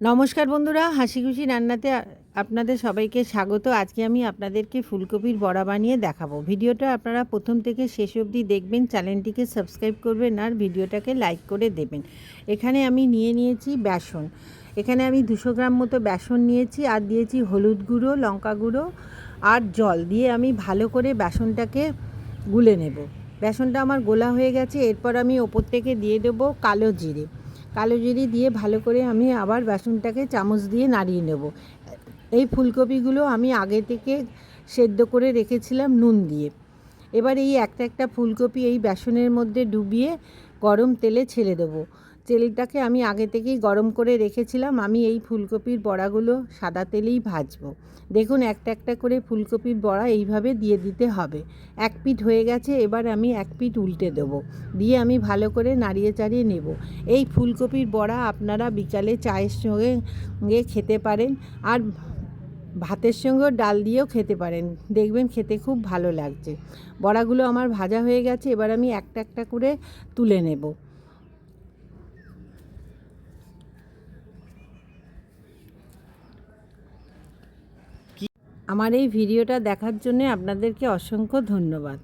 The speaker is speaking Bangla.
নমস্কার বন্ধুরা, হাসি খুশি রান্নাতে আপনাদের সবাইকে স্বাগত। আজকে আমি আপনাদেরকে ফুলকপির বড়া বানিয়ে দেখাবো। ভিডিওটা আপনারা প্রথম থেকে শেষ অবধি দেখবেন, চ্যানেলটিকে সাবস্ক্রাইব করবেন আর ভিডিওটাকে লাইক করে দেবেন। এখানে আমি নিয়ে নিয়েছি বেসন। এখানে আমি দুশো গ্রাম মতো বেসন নিয়েছি, আর দিয়েছি হলুদ গুঁড়ো, লঙ্কা গুঁড়ো আর জল দিয়ে আমি ভালো করে বেসনটাকে গুলে নেব। বেসনটা আমার গোলা হয়ে গেছে, এরপর আমি ওপর থেকে দিয়ে দেবো কালো জিরে। কালো জিরি দিয়ে ভালো করে আমি আবার বেসনটাকে চামচ দিয়ে নাড়িয়ে নেব। এই ফুলকপিগুলো আমি আগে থেকে সেদ্ধ করে রেখেছিলাম নুন দিয়ে। এবার এই একটা একটা ফুলকপি এই বেসনের মধ্যে ডুবিয়ে গরম তেলে ছেড়ে দেবো। তেলটাকে আমি আগে থেকেই গরম করে রেখেছিলাম। আমি এই ফুলকপির বড়াগুলো সাদা তেলেই ভাজবো। দেখুন, একটা একটা করে ফুলকপির বড়া এইভাবে দিয়ে দিতে হবে। এক পিঠ হয়ে গেছে, এবার আমি এক পিঠ উল্টে দেবো। দিয়ে আমি ভালো করে নাড়িয়ে চাড়িয়ে নেব। এই ফুলকপির বড়া আপনারা বিকালে চায়ের সঙ্গে খেতে পারেন আর ভাতের সঙ্গেও ডাল দিয়েও খেতে পারেন। দেখবেন খেতে খুব ভালো লাগছে। বড়াগুলো আমার ভাজা হয়ে গেছে, এবার আমি একটা একটা করে তুলে নেব। আমার এই ভিডিওটা দেখার জন্য আপনাদেরকে অসংখ্য ধন্যবাদ।